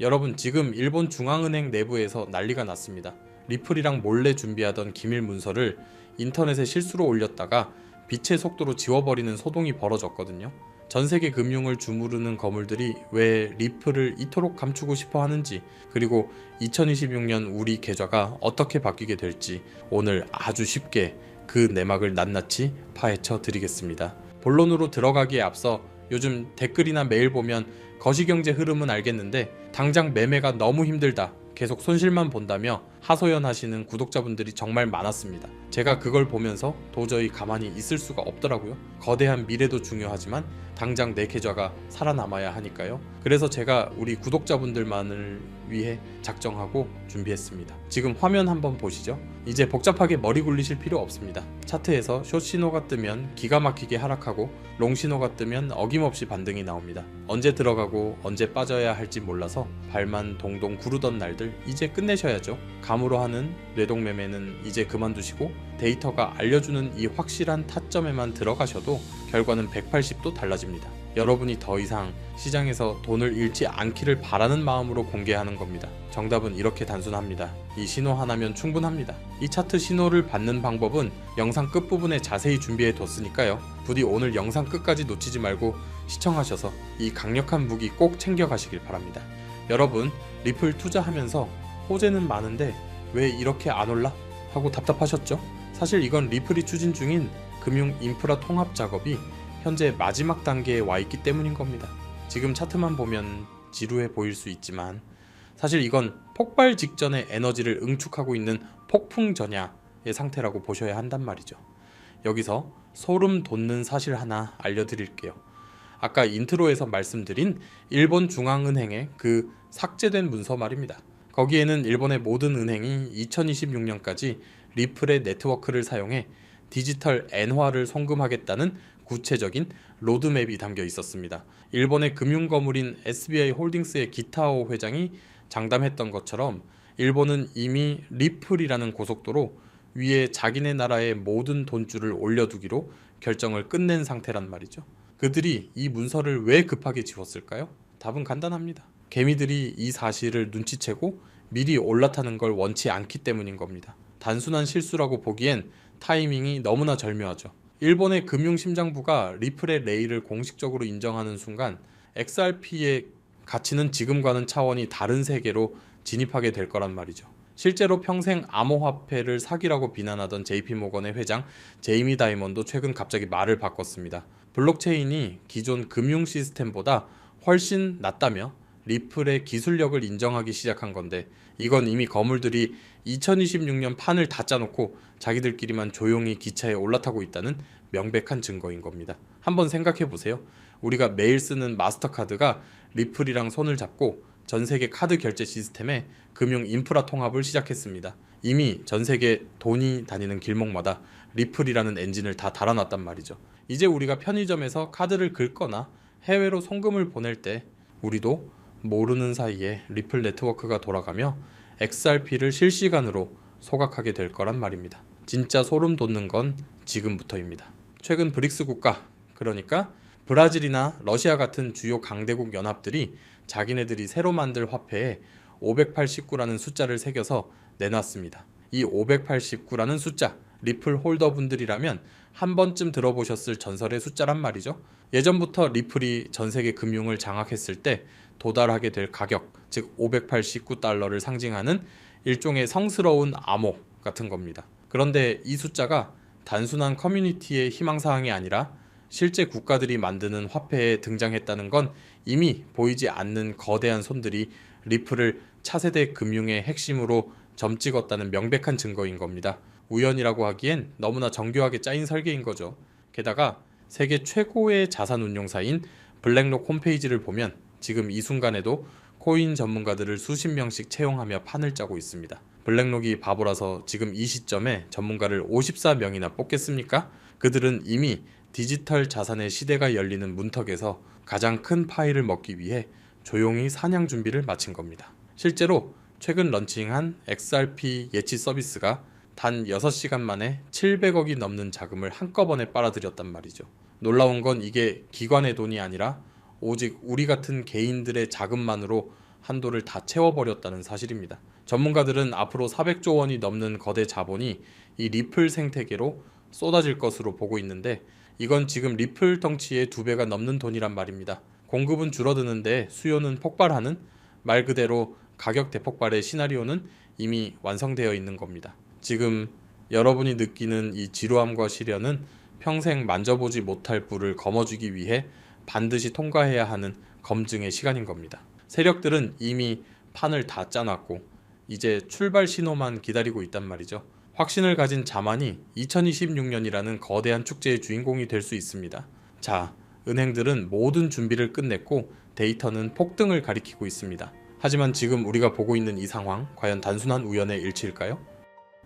여러분 지금 일본 중앙은행 내부에서 난리가 났습니다. 리플이랑 몰래 준비하던 기밀 문서를 인터넷에 실수로 올렸다가 빛의 속도로 지워버리는 소동이 벌어졌거든요. 전 세계 금융을 주무르는 거물들이 왜 리플을 이토록 감추고 싶어 하는지, 그리고 2026년 우리 계좌가 어떻게 바뀌게 될지 오늘 아주 쉽게 그 내막을 낱낱이 파헤쳐 드리겠습니다. 본론으로 들어가기에 앞서 요즘 댓글이나 메일 보면 거시경제 흐름은 알겠는데 당장 매매가 너무 힘들다. 계속 손실만 본다며 하소연하시는 구독자분들이 정말 많았습니다. 제가 그걸 보면서 도저히 가만히 있을 수가 없더라고요. 거대한 미래도 중요하지만 당장 내 계좌가 살아남아야 하니까요. 그래서 제가 우리 구독자분들만을 위해 작정하고 준비했습니다. 지금 화면 한번 보시죠. 이제 복잡하게 머리 굴리실 필요 없습니다. 차트에서 숏 신호가 뜨면 기가 막히게 하락하고 롱 신호가 뜨면 어김없이 반등이 나옵니다. 언제 들어가고 언제 빠져야 할지 몰라서 발만 동동 구르던 날들 이제 끝내셔야죠. 감으로 하는 뇌동매매는 이제 그만두시고 데이터가 알려주는 이 확실한 타점에만 들어가셔도 결과는 180도 달라집니다. 여러분이 더 이상 시장에서 돈을 잃지 않기를 바라는 마음으로 공개하는 겁니다. 정답은 이렇게 단순합니다. 이 신호 하나면 충분합니다. 이 차트 신호를 받는 방법은 영상 끝부분에 자세히 준비해 뒀으니까요. 부디 오늘 영상 끝까지 놓치지 말고 시청하셔서 이 강력한 무기 꼭 챙겨가시길 바랍니다. 여러분, 리플 투자하면서 호재는 많은데 왜 이렇게 안 올라? 하고 답답하셨죠? 사실 이건 리플이 추진 중인 금융 인프라 통합 작업이 현재 마지막 단계에 와 있기 때문인 겁니다. 지금 차트만 보면 지루해 보일 수 있지만 사실 이건 폭발 직전의 에너지를 응축하고 있는 폭풍 전야의 상태라고 보셔야 한단 말이죠. 여기서 소름 돋는 사실 하나 알려드릴게요. 아까 인트로에서 말씀드린 일본 중앙은행의 그 삭제된 문서 말입니다. 거기에는 일본의 모든 은행이 2026년까지 리플의 네트워크를 사용해 디지털 엔화를 송금하겠다는 구체적인 로드맵이 담겨 있었습니다. 일본의 금융 거물인 SBI 홀딩스의 기타오 회장이 장담했던 것처럼 일본은 이미 리플이라는 고속도로 위에 자기네 나라의 모든 돈줄을 올려두기로 결정을 끝낸 상태란 말이죠. 그들이 이 문서를 왜 급하게 지웠을까요? 답은 간단합니다. 개미들이 이 사실을 눈치채고 미리 올라타는 걸 원치 않기 때문인 겁니다. 단순한 실수라고 보기엔 타이밍이 너무나 절묘하죠. 일본의 금융심장부가 리플의 레이를 공식적으로 인정하는 순간 XRP의 가치는 지금과는 차원이 다른 세계로 진입하게 될 거란 말이죠. 실제로 평생 암호화폐를 사기라고 비난하던 JP모건의 회장 제이미 다이먼도 최근 갑자기 말을 바꿨습니다. 블록체인이 기존 금융 시스템보다 훨씬 낫다며 리플의 기술력을 인정하기 시작한 건데 이건 이미 거물들이 2026년 판을 다 짜놓고 자기들끼리만 조용히 기차에 올라타고 있다는 명백한 증거인 겁니다. 한번 생각해 보세요. 우리가 매일 쓰는 마스터카드가 리플이랑 손을 잡고 전 세계 카드 결제 시스템에 금융 인프라 통합을 시작했습니다. 이미 전 세계 돈이 다니는 길목마다 리플이라는 엔진을 다 달아놨단 말이죠. 이제 우리가 편의점에서 카드를 긁거나 해외로 송금을 보낼 때 우리도 모르는 사이에 리플 네트워크가 돌아가며 XRP를 실시간으로 소각하게 될 거란 말입니다. 진짜 소름 돋는 건 지금부터입니다. 최근 브릭스 국가, 그러니까 브라질이나 러시아 같은 주요 강대국 연합들이 자기네들이 새로 만들 화폐에 589라는 숫자를 새겨서 내놨습니다. 이 589라는 숫자, 리플 홀더분들이라면 한 번쯤 들어보셨을 전설의 숫자란 말이죠. 예전부터 리플이 전 세계 금융을 장악했을 때 도달하게 될 가격, 즉 589달러를 상징하는 일종의 성스러운 암호 같은 겁니다. 그런데 이 숫자가 단순한 커뮤니티의 희망사항이 아니라 실제 국가들이 만드는 화폐에 등장했다는 건 이미 보이지 않는 거대한 손들이 리플을 차세대 금융의 핵심으로 점 찍었다는 명백한 증거인 겁니다. 우연이라고 하기엔 너무나 정교하게 짜인 설계인 거죠. 게다가 세계 최고의 자산 운용사인 블랙록 홈페이지를 보면 지금 이 순간에도 코인 전문가들을 수십 명씩 채용하며 판을 짜고 있습니다. 블랙록이 바보라서 지금 이 시점에 전문가를 54명이나 뽑겠습니까? 그들은 이미 디지털 자산의 시대가 열리는 문턱에서 가장 큰 파일을 먹기 위해 조용히 사냥 준비를 마친 겁니다. 실제로 최근 런칭한 XRP 예치 서비스가 단 6시간 만에 700억이 넘는 자금을 한꺼번에 빨아들였단 말이죠. 놀라운 건 이게 기관의 돈이 아니라 오직 우리 같은 개인들의 자금만으로 한도를 다 채워버렸다는 사실입니다. 전문가들은 앞으로 400조 원이 넘는 거대 자본이 이 리플 생태계로 쏟아질 것으로 보고 있는데 이건 지금 리플 덩치의 두 배가 넘는 돈이란 말입니다. 공급은 줄어드는데 수요는 폭발하는 말 그대로 가격 대폭발의 시나리오는 이미 완성되어 있는 겁니다. 지금 여러분이 느끼는 이 지루함과 시련은 평생 만져보지 못할 뿔을 거머쥐기 위해 반드시 통과해야 하는 검증의 시간인 겁니다. 세력들은 이미 판을 다 짜놨고 이제 출발 신호만 기다리고 있단 말이죠. 확신을 가진 자만이 2026년이라는 거대한 축제의 주인공이 될 수 있습니다. 자, 은행들은 모든 준비를 끝냈고 데이터는 폭등을 가리키고 있습니다. 하지만 지금 우리가 보고 있는 이 상황 과연 단순한 우연의 일치일까요?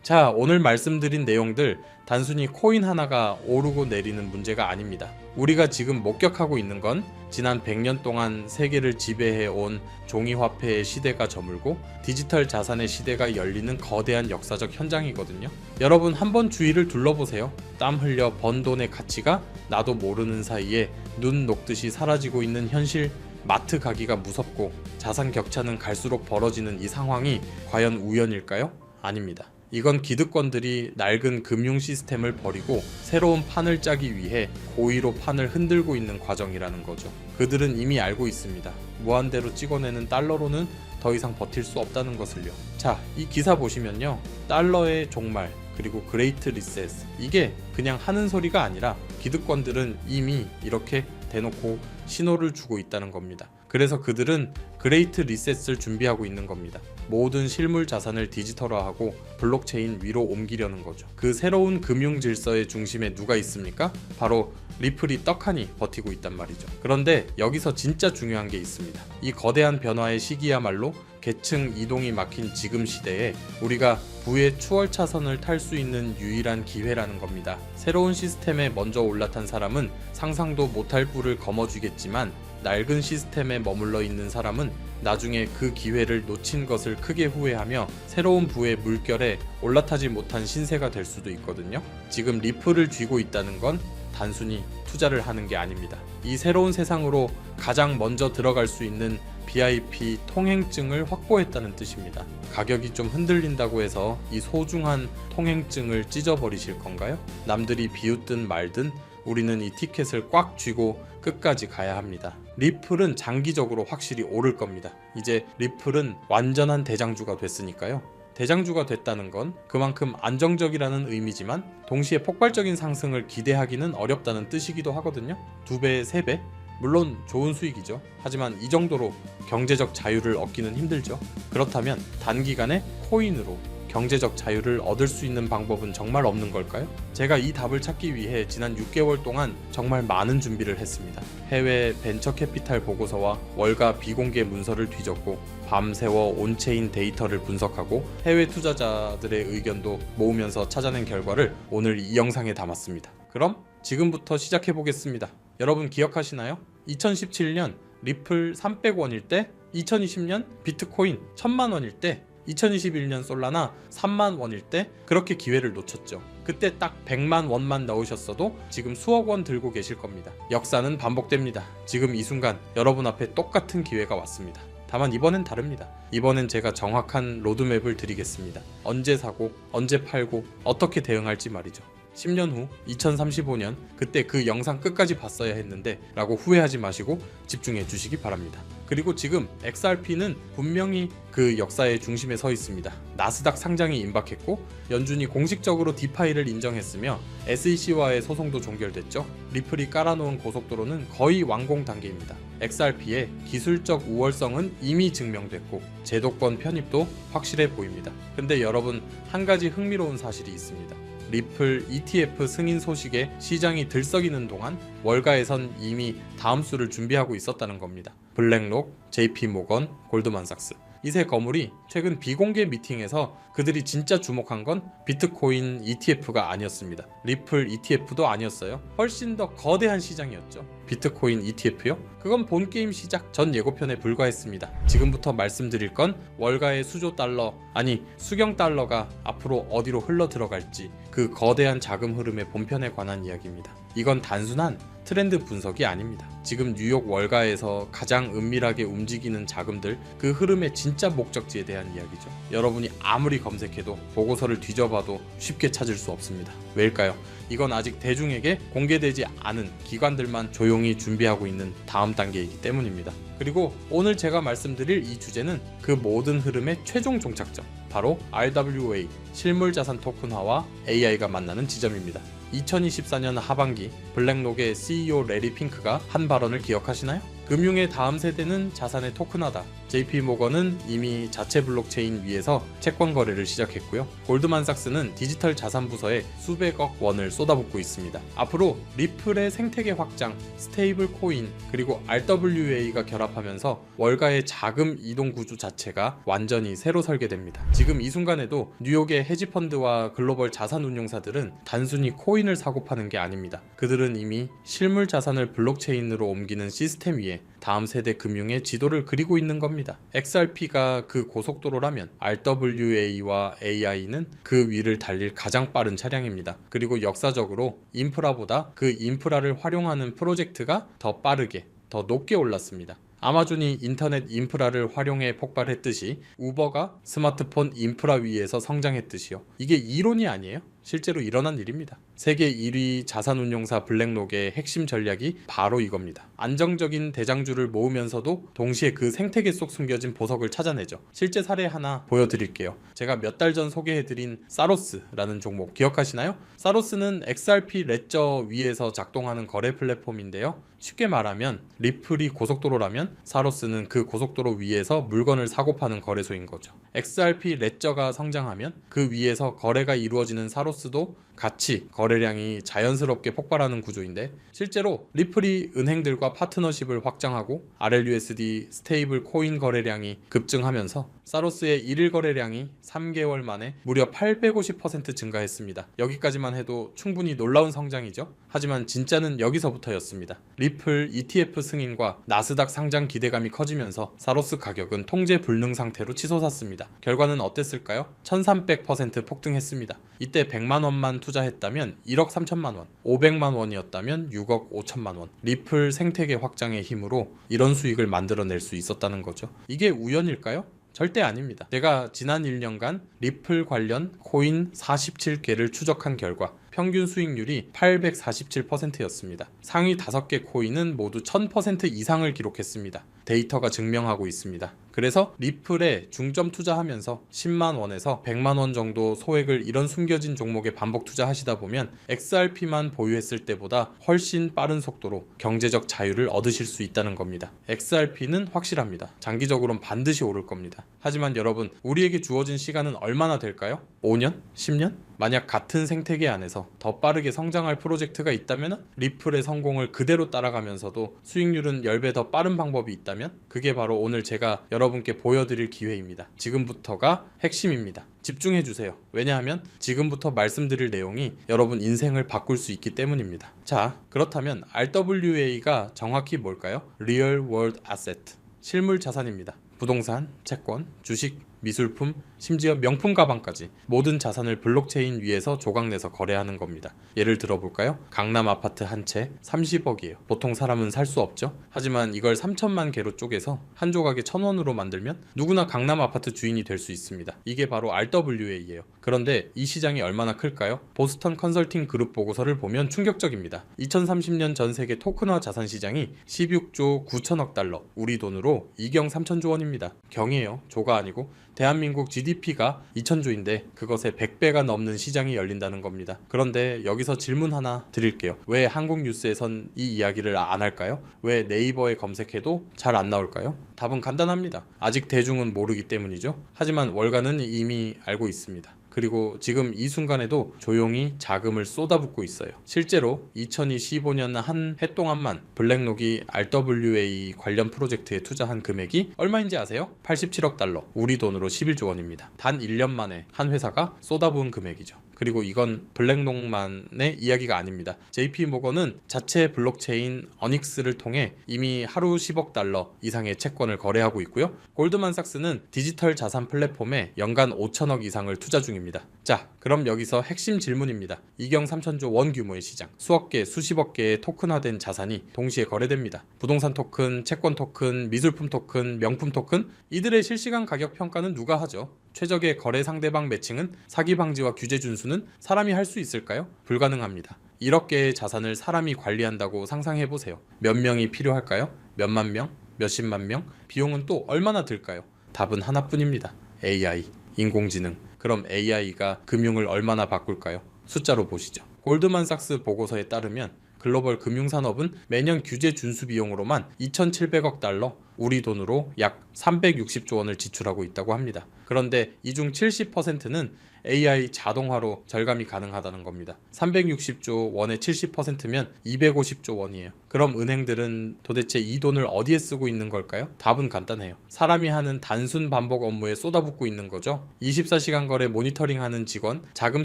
자, 오늘 말씀드린 내용들 단순히 코인 하나가 오르고 내리는 문제가 아닙니다. 우리가 지금 목격하고 있는 건 지난 100년 동안 세계를 지배해 온 종이 화폐의 시대가 저물고 디지털 자산의 시대가 열리는 거대한 역사적 현장이거든요. 여러분 한번 주위를 둘러보세요. 땀 흘려 번 돈의 가치가 나도 모르는 사이에 눈 녹듯이 사라지고 있는 현실 마트 가기가 무섭고 자산 격차는 갈수록 벌어지는 이 상황이 과연 우연일까요? 아닙니다. 이건 기득권들이 낡은 금융 시스템을 버리고 새로운 판을 짜기 위해 고의로 판을 흔들고 있는 과정이라는 거죠. 그들은 이미 알고 있습니다. 무한대로 찍어내는 달러로는 더 이상 버틸 수 없다는 것을요. 자, 이 기사 보시면요. 달러의 종말, 그리고 그레이트 리셋. 이게 그냥 하는 소리가 아니라 기득권들은 이미 이렇게 대놓고 신호를 주고 있다는 겁니다. 그래서 그들은 그레이트 리셋을 준비하고 있는 겁니다. 모든 실물 자산을 디지털화하고 블록체인 위로 옮기려는 거죠. 그 새로운 금융 질서의 중심에 누가 있습니까? 바로 리플이 떡하니 버티고 있단 말이죠. 그런데 여기서 진짜 중요한 게 있습니다. 이 거대한 변화의 시기야말로 계층 이동이 막힌 지금 시대에 우리가 부의 추월 차선을 탈 수 있는 유일한 기회라는 겁니다. 새로운 시스템에 먼저 올라탄 사람은 상상도 못할 뿔을 거머쥐겠지만 낡은 시스템에 머물러 있는 사람은 나중에 그 기회를 놓친 것을 크게 후회하며 새로운 부의 물결에 올라타지 못한 신세가 될 수도 있거든요. 지금 리플을 쥐고 있다는 건 단순히 투자를 하는 게 아닙니다. 이 새로운 세상으로 가장 먼저 들어갈 수 있는 BIP 통행증을 확보했다는 뜻입니다. 가격이 좀 흔들린다고 해서 이 소중한 통행증을 찢어버리실 건가요? 남들이 비웃든 말든 우리는 이 티켓을 꽉 쥐고 끝까지 가야 합니다. 리플은 장기적으로 확실히 오를 겁니다. 이제 리플은 완전한 대장주가 됐으니까요. 대장주가 됐다는 건 그만큼 안정적이라는 의미지만 동시에 폭발적인 상승을 기대하기는 어렵다는 뜻이기도 하거든요. 두 배, 세 배? 물론 좋은 수익이죠. 하지만 이 정도로 경제적 자유를 얻기는 힘들죠. 그렇다면 단기간에 코인으로 경제적 자유를 얻을 수 있는 방법은 정말 없는 걸까요? 제가 이 답을 찾기 위해 지난 6개월 동안 정말 많은 준비를 했습니다. 해외 벤처 캐피탈 보고서와 월가 비공개 문서를 뒤졌고 밤새워 온체인 데이터를 분석하고 해외 투자자들의 의견도 모으면서 찾아낸 결과를 오늘 이 영상에 담았습니다. 그럼 지금부터 시작해 보겠습니다. 여러분 기억하시나요? 2017년 리플 300원일 때, 2020년 비트코인 1000만 원일 때, 2021년 솔라나 3만 원일 때 그렇게 기회를 놓쳤죠. 그때 딱 100만 원만 넣으셨어도 지금 수억 원 들고 계실 겁니다. 역사는 반복됩니다. 지금 이 순간 여러분 앞에 똑같은 기회가 왔습니다. 다만 이번엔 다릅니다. 이번엔 제가 정확한 로드맵을 드리겠습니다. 언제 사고, 언제 팔고, 어떻게 대응할지 말이죠. 10년 후 2035년 그때 그 영상 끝까지 봤어야 했는데 라고 후회하지 마시고 집중해 주시기 바랍니다. 그리고 지금 XRP는 분명히 그 역사의 중심에 서 있습니다. 나스닥 상장이 임박했고 연준이 공식적으로 디파이를 인정했으며 SEC와의 소송도 종결됐죠. 리플이 깔아놓은 고속도로는 거의 완공 단계입니다. XRP의 기술적 우월성은 이미 증명됐고 제도권 편입도 확실해 보입니다. 근데 여러분 한 가지 흥미로운 사실이 있습니다. 리플 ETF 승인 소식에 시장이 들썩이는 동안 월가에선 이미 다음 수를 준비하고 있었다는 겁니다. 블랙록, JP 모건, 골드만삭스. 이세 거물이 최근 비공개 미팅에서 그들이 진짜 주목한 건 비트코인 ETF가 아니었습니다. 리플 ETF도 아니었어요. 훨씬 더 거대한 시장이었죠. 비트코인 ETF요? 그건 본 게임 시작 전 예고편에 불과했습니다. 지금부터 말씀드릴 건 월가의 수조 달러, 아니 수경 달러가 앞으로 어디로 흘러 들어갈지 그 거대한 자금 흐름의 본편에 관한 이야기입니다. 이건 단순한 트렌드 분석이 아닙니다. 지금 뉴욕 월가에서 가장 은밀하게 움직이는 자금들 그 흐름의 진짜 목적지에 대한 이야기죠. 여러분이 아무리 검색해도 보고서를 뒤져봐도 쉽게 찾을 수 없습니다. 왜일까요? 이건 아직 대중에게 공개되지 않은 기관들만 조용히 준비하고 있는 다음 단계이기 때문입니다. 그리고 오늘 제가 말씀드릴 이 주제는 그 모든 흐름의 최종 종착점, 바로 RWA 실물 자산 토큰화와 AI가 만나는 지점입니다. 2024년 하반기 블랙록의 CEO 레리 핑크가 한 발언을 기억하시나요? 금융의 다음 세대는 자산의 토큰화다. JP 모건은 이미 자체 블록체인 위에서 채권 거래를 시작했고요. 골드만삭스는 디지털 자산 부서에 수백억 원을 쏟아붓고 있습니다. 앞으로 리플의 생태계 확장, 스테이블 코인, 그리고 RWA가 결합하면서 월가의 자금 이동 구조 자체가 완전히 새로 설계됩니다. 지금 이 순간에도 뉴욕의 헤지펀드와 글로벌 자산 운용사들은 단순히 코인을 사고 파는 게 아닙니다. 그들은 이미 실물 자산을 블록체인으로 옮기는 시스템 위에 다음 세대 금융의 지도를 그리고 있는 겁니다. XRP가 그 고속도로라면 RWA와 AI는 그 위를 달릴 가장 빠른 차량입니다. 그리고 역사적으로 인프라보다 그 인프라를 활용하는 프로젝트가 더 빠르게, 더 높게 올랐습니다. 아마존이 인터넷 인프라를 활용해 폭발했듯이 우버가 스마트폰 인프라 위에서 성장했듯이요. 이게 이론이 아니에요. 실제로 일어난 일입니다. 세계 1위 자산운용사 블랙록의 핵심 전략이 바로 이겁니다. 안정적인 대장주를 모으면서도 동시에 그 생태계 속 숨겨진 보석을 찾아내죠. 실제 사례 하나 보여드릴게요. 제가 몇 달 전 소개해드린 사로스라는 종목 기억하시나요? 사로스는 XRP 레저 위에서 작동하는 거래 플랫폼인데요. 쉽게 말하면 리플이 고속도로라면 사로스는 그 고속도로 위에서 물건을 사고 파는 거래소인 거죠. XRP 레저가 성장하면 그 위에서 거래가 이루어지는 사로스 도 같이 거래량이 자연스럽게 폭발하는 구조인데 실제로 리플이 은행들과 파트너십을 확장하고 RLUSD 스테이블 코인 거래량이 급증하면서 사로스의 일일 거래량이 3개월 만에 무려 850% 증가했습니다. 여기까지만 해도 충분히 놀라운 성장이죠. 하지만 진짜는 여기서부터였습니다. 리플 ETF 승인과 나스닥 상장 기대감이 커지면서 사로스 가격은 통제 불능 상태로 치솟았습니다. 결과는 어땠을까요? 1300% 폭등했습니다. 이때 100만 원만 투자했다면 1억 3천만 원, 500만 원이었다면 6억 5천만 원. 리플 생태계 확장의 힘으로 이런 수익을 만들어낼 수 있었다는 거죠. 이게 우연일까요? 절대 아닙니다. 제가 지난 1년간 리플 관련 코인 47개를 추적한 결과 평균 수익률이 847%였습니다. 상위 5개 코인은 모두 1000% 이상을 기록했습니다. 데이터가 증명하고 있습니다. 그래서 리플에 중점 투자하면서 10만 원에서 100만 원 정도 소액을 이런 숨겨진 종목에 반복 투자하시다 보면 XRP만 보유했을 때보다 훨씬 빠른 속도로 경제적 자유를 얻으실 수 있다는 겁니다. XRP는 확실합니다. 장기적으로는 반드시 오를 겁니다. 하지만 여러분, 우리에게 주어진 시간은 얼마나 될까요? 5년? 10년? 만약 같은 생태계 안에서 더 빠르게 성장할 프로젝트가 있다면 리플의 성공을 그대로 따라가면서도 수익률은 10배 더 빠른 방법이 있다면 그게 바로 오늘 제가 여러분께 보여드릴 기회입니다. 지금부터가 핵심입니다. 집중해 주세요. 왜냐하면 지금부터 말씀드릴 내용이 여러분 인생을 바꿀 수 있기 때문입니다. 자, 그렇다면 RWA가 정확히 뭘까요? Real World Asset. 실물 자산입니다. 부동산, 채권, 주식, 미술품, 심지어 명품 가방까지 모든 자산을 블록체인 위에서 조각내서 거래하는 겁니다. 예를 들어 볼까요? 강남 아파트 한 채 30억이에요. 보통 사람은 살 수 없죠. 하지만 이걸 3천만 개로 쪼개서 한 조각에 1,000원으로 만들면 누구나 강남 아파트 주인이 될 수 있습니다. 이게 바로 RWA예요. 그런데 이 시장이 얼마나 클까요? 보스턴 컨설팅 그룹 보고서를 보면 충격적입니다. 2030년 전 세계 토큰화 자산 시장이 16조 9천억 달러, 우리 돈으로 2경 3천조 원입니다. 경이에요. 조가 아니고 대한민국 GDP가 2천조인데 그것의 100배가 넘는 시장이 열린다는 겁니다. 그런데 여기서 질문 하나 드릴게요. 왜 한국 뉴스에선 이 이야기를 안 할까요? 왜 네이버에 검색해도 잘 안 나올까요? 답은 간단합니다. 아직 대중은 모르기 때문이죠. 하지만 월가는 이미 알고 있습니다. 그리고 지금 이 순간에도 조용히 자금을 쏟아붓고 있어요. 실제로 2025년 한 해 동안만 블랙록이 RWA 관련 프로젝트에 투자한 금액이 얼마인지 아세요? 87억 달러. 우리 돈으로 11조 원입니다. 단 1년 만에 한 회사가 쏟아부은 금액이죠. 그리고 이건 블랙록만의 이야기가 아닙니다. JP 모건은 자체 블록체인 어닉스를 통해 이미 하루 10억 달러 이상의 채권을 거래하고 있고요. 골드만삭스는 디지털 자산 플랫폼에 연간 5천억 이상을 투자 중입니다. 자, 그럼 여기서 핵심 질문입니다. 이경 3천조 원 규모의 시장, 수억 개, 수십억 개의 토큰화된 자산이 동시에 거래됩니다. 부동산 토큰, 채권 토큰, 미술품 토큰, 명품 토큰 이들의 실시간 가격 평가는 누가 하죠? 최적의 거래 상대방 매칭은 사기 방지와 규제 준수는 사람이 할 수 있을까요? 불가능합니다. 1억 개의 자산을 사람이 관리한다고 상상해 보세요. 몇 명이 필요할까요? 몇만 명? 몇십만 명? 비용은 또 얼마나 들까요? 답은 하나뿐입니다. AI, 인공지능. 그럼 AI가 금융을 얼마나 바꿀까요? 숫자로 보시죠. 골드만삭스 보고서에 따르면 글로벌 금융산업은 매년 규제 준수 비용으로만 2,700억 달러, 우리 돈으로 약 360조 원을 지출하고 있다고 합니다. 그런데 이 중 70%는 AI 자동화로 절감이 가능하다는 겁니다. 360조 원의 70%면 250조 원이에요. 그럼 은행들은 도대체 이 돈을 어디에 쓰고 있는 걸까요? 답은 간단해요. 사람이 하는 단순 반복 업무에 쏟아붓고 있는 거죠. 24시간 거래 모니터링하는 직원, 자금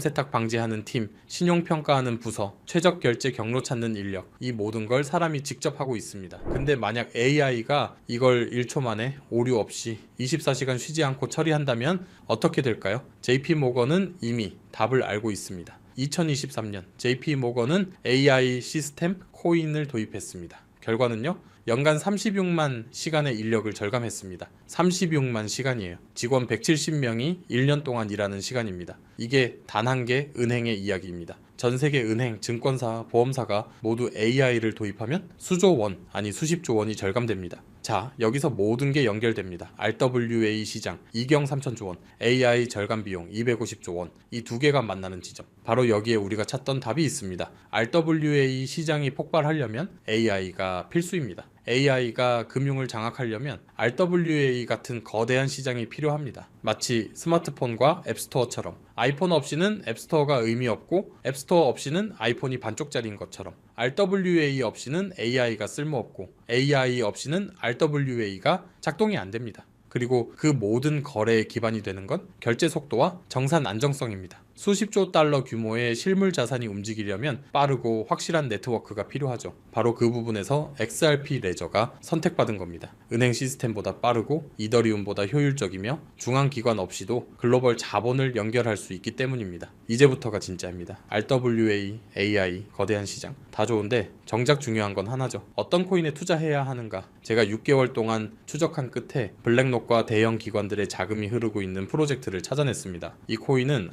세탁 방지하는 팀, 신용 평가하는 부서, 최적 결제 경로 찾는 인력, 이 모든 걸 사람이 직접 하고 있습니다. 근데 만약 AI가 이걸 1초 만에 오류 없이 24시간 쉬지 않고 처리한다면 어떻게 될까요? JP 모건은 이미 답을 알고 있습니다. 2023년 JP 모건은 AI 시스템 코인을 도입했습니다. 결과는요. 연간 36만 시간의 인력을 절감했습니다. 36만 시간이에요. 직원 170명이 1년 동안 일하는 시간입니다. 이게 단 한 개 은행의 이야기입니다. 전 세계 은행, 증권사, 보험사가 모두 AI를 도입하면 수조 원, 아니 수십조 원이 절감됩니다. 자, 여기서 모든 게 연결됩니다. RWA 시장, 이경 3천조 원, AI 절감 비용 250조 원, 이 두 개가 만나는 지점. 바로 여기에 우리가 찾던 답이 있습니다. RWA 시장이 폭발하려면 AI가 필수입니다. AI가 금융을 장악하려면 RWA 같은 거대한 시장이 필요합니다. 마치 스마트폰과 앱스토어처럼 아이폰 없이는 앱스토어가 의미 없고 앱스토어 없이는 아이폰이 반쪽짜리인 것처럼 RWA 없이는 AI가 쓸모없고 AI 없이는 RWA가 작동이 안 됩니다. 그리고 그 모든 거래의 기반이 되는 건 결제 속도와 정산 안정성입니다. 수십조 달러 규모의 실물 자산이 움직이려면 빠르고 확실한 네트워크가 필요하죠. 바로 그 부분에서 XRP 레저가 선택받은 겁니다. 은행 시스템보다 빠르고 이더리움보다 효율적이며 중앙기관 없이도 글로벌 자본을 연결할 수 있기 때문입니다. 이제부터가 진짜입니다. RWA, AI, 거대한 시장 다 좋은데 정작 중요한 건 하나죠. 어떤 코인에 투자해야 하는가? 제가 6개월 동안 추적한 끝에 블랙록과 대형 기관들의 자금이 흐르고 있는 프로젝트를 찾아냈습니다. 이 코인은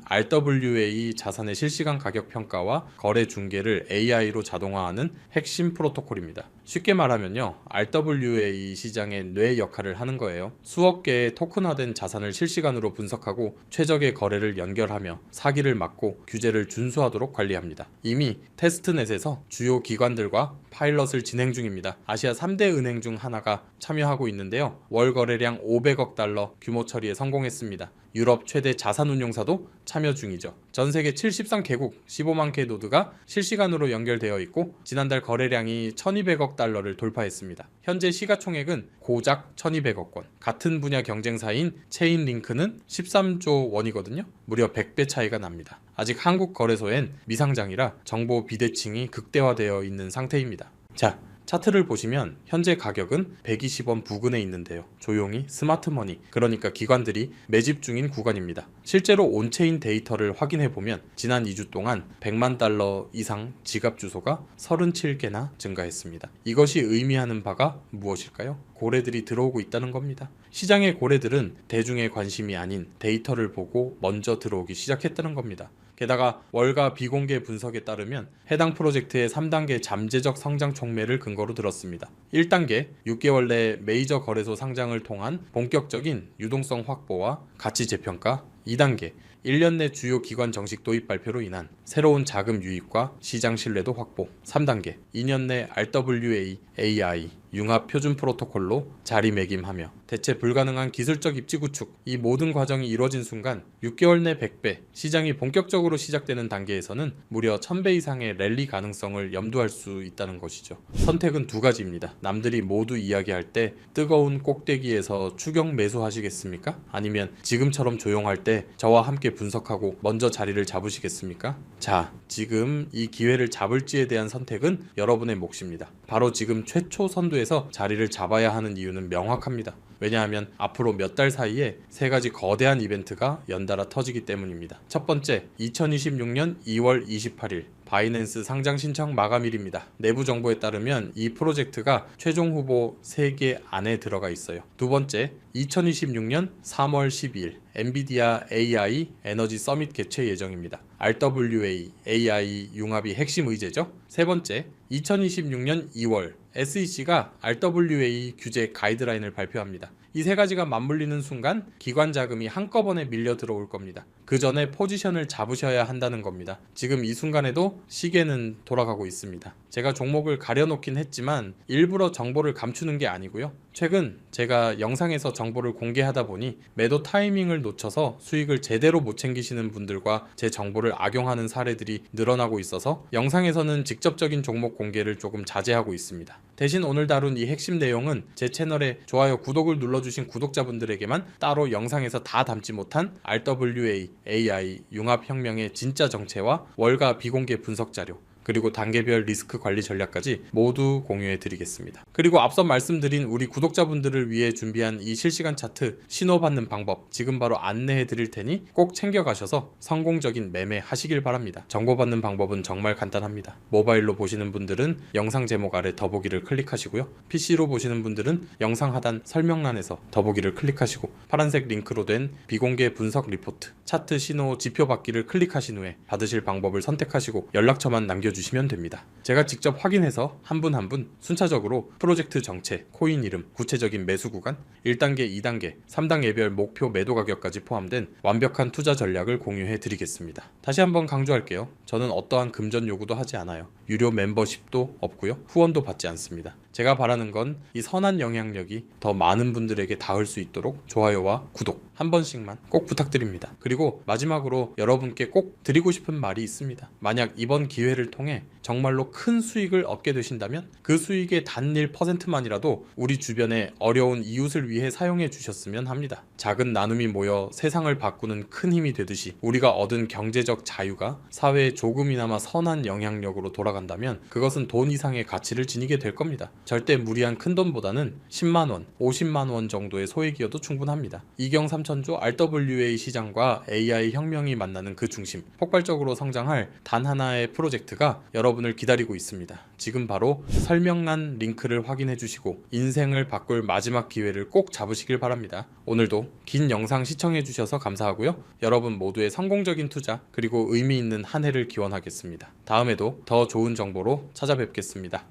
RWA 자산의 실시간 가격 평가와 거래 중계를 AI로 자동화하는 핵심 프로토콜입니다. 쉽게 말하면요. RWA 시장의 뇌 역할을 하는 거예요. 수억 개의 토큰화된 자산을 실시간으로 분석하고 최적의 거래를 연결하며 사기를 막고 규제를 준수하도록 관리합니다. 이미 테스트넷에서 주요 기관들과 파일럿을 진행 중입니다. 아시아 3대 은행 중 하나가 참여하고 있는데요. 월 거래량 500억 달러 규모 처리에 성공했습니다. 유럽 최대 자산운용사도 참여 중이죠. 전 세계 73개국 15만 개 노드가 실시간으로 연결되어 있고 지난달 거래량이 1200억 달러를 돌파했습니다. 현재 시가총액은 고작 1200억 원. 같은 분야 경쟁사인 체인 링크는 13조 원이거든요. 무려 100배 차이가 납니다. 아직 한국 거래소엔 미상장이라 정보 비대칭이 극대화되어 있는 상태입니다. 자, 차트를 보시면 현재 가격은 120원 부근에 있는데요. 조용히 스마트머니, 그러니까 기관들이 매집 중인 구간입니다. 실제로 온체인 데이터를 확인해 보면 지난 2주 동안 100만 달러 이상 지갑 주소가 37개나 증가했습니다. 이것이 의미하는 바가 무엇일까요? 고래들이 들어오고 있다는 겁니다. 시장의 고래들은 대중의 관심이 아닌 데이터를 보고 먼저 들어오기 시작했다는 겁니다. 게다가 월가 비공개 분석에 따르면 해당 프로젝트의 3단계 잠재적 성장 촉매를 근거로 들었습니다. 1단계 6개월 내 메이저 거래소 상장을 통한 본격적인 유동성 확보와 가치 재평가 2단계 1년 내 주요 기관 정식 도입 발표로 인한 새로운 자금 유입과 시장 신뢰도 확보 3단계 2년 내 RWA, AI, 융합 표준 프로토콜로 자리매김하며 대체 불가능한 기술적 입지 구축 이 모든 과정이 이루어진 순간 6개월 내 100배 시장이 본격적으로 시작되는 단계에서는 무려 1000배 이상의 랠리 가능성을 염두할 수 있다는 것이죠. 선택은 두 가지입니다. 남들이 모두 이야기할 때 뜨거운 꼭대기에서 추격 매수하시겠습니까? 아니면 지금처럼 조용할 때 저와 함께 분석하고 먼저 자리를 잡으시겠습니까? 자, 지금 이 기회를 잡을지에 대한 선택은 여러분의 몫입니다. 바로 지금 최초 선두에 서 자리를 잡아야 하는 이유는 명확합니다. 왜냐하면 앞으로 몇 달 사이에 세 가지 거대한 이벤트가 연달아 터지기 때문입니다. 첫 번째, 2026년 2월 28일 바이낸스 상장 신청 마감일입니다. 내부 정보에 따르면 이 프로젝트가 최종 후보 3개 안에 들어가 있어요. 두 번째, 2026년 3월 12일 엔비디아 AI 에너지 서밋 개최 예정입니다. RWA AI 융합이 핵심 의제죠. 세 번째, 2026년 2월 SEC가 RWA 규제 가이드라인을 발표합니다. 이 세 가지가 맞물리는 순간 기관 자금이 한꺼번에 밀려 들어올 겁니다. 그 전에 포지션을 잡으셔야 한다는 겁니다. 지금 이 순간에도 시계는 돌아가고 있습니다. 제가 종목을 가려놓긴 했지만 일부러 정보를 감추는 게 아니고요. 최근 제가 영상에서 정보를 공개하다 보니 매도 타이밍을 놓쳐서 수익을 제대로 못 챙기시는 분들과 제 정보를 악용하는 사례들이 늘어나고 있어서 영상에서는 직접적인 종목 공개를 조금 자제하고 있습니다. 대신 오늘 다룬 이 핵심 내용은 제 채널에 좋아요, 구독을 눌러주신 구독자분들에게만 따로 영상에서 다 담지 못한 RWA, AI, 융합혁명의 진짜 정체와 월가 비공개 분석 자료, 그리고 단계별 리스크 관리 전략까지 모두 공유해 드리겠습니다. 그리고 앞서 말씀드린 우리 구독자분들을 위해 준비한 이 실시간 차트 신호 받는 방법 지금 바로 안내해 드릴 테니 꼭 챙겨 가셔서 성공적인 매매 하시길 바랍니다. 정보 받는 방법은 정말 간단합니다. 모바일로 보시는 분들은 영상 제목 아래 더보기를 클릭하시고요. PC로 보시는 분들은 영상 하단 설명란에서 더보기를 클릭하시고 파란색 링크로 된 비공개 분석 리포트 차트 신호 지표 받기를 클릭하신 후에 받으실 방법을 선택하시고 연락처만 남겨 주시면 됩니다. 제가 직접 확인해서 한 분 한 분 순차적으로 프로젝트 정체, 코인 이름, 구체적인 매수 구간, 1단계, 2단계, 3단계별 목표 매도 가격까지 포함된 완벽한 투자 전략을 공유해 드리겠습니다. 다시 한번 강조할게요. 저는 어떠한 금전 요구도 하지 않아요. 유료 멤버십도 없고요. 후원도 받지 않습니다. 제가 바라는 건 이 선한 영향력이 더 많은 분들에게 닿을 수 있도록 좋아요와 구독 한 번씩만 꼭 부탁드립니다. 그리고 마지막으로 여러분께 꼭 드리고 싶은 말이 있습니다. 만약 이번 기회를 통해 정말로 큰 수익을 얻게 되신다면 그 수익의 단 1%만이라도 우리 주변의 어려운 이웃을 위해 사용해 주셨으면 합니다. 작은 나눔이 모여 세상을 바꾸는 큰 힘이 되듯이 우리가 얻은 경제적 자유가 사회에 조금이나마 선한 영향력으로 돌아간다면 그것은 돈 이상의 가치를 지니게 될 겁니다. 절대 무리한 큰 돈보다는 10만 원, 50만 원 정도의 소액이어도 충분합니다. 이경 삼천조 RWA 시장과 AI 혁명이 만나는 그 중심, 폭발적으로 성장할 단 하나의 프로젝트가 여러분을 기다리고 있습니다. 지금 바로 설명란 링크를 확인해 주시고 인생을 바꿀 마지막 기회를 꼭 잡으시길 바랍니다. 오늘도 긴 영상 시청해 주셔서 감사하고요. 여러분 모두의 성공적인 투자 그리고 의미 있는 한 해를 기원하겠습니다. 다음에도 더 좋은 정보로 찾아뵙겠습니다.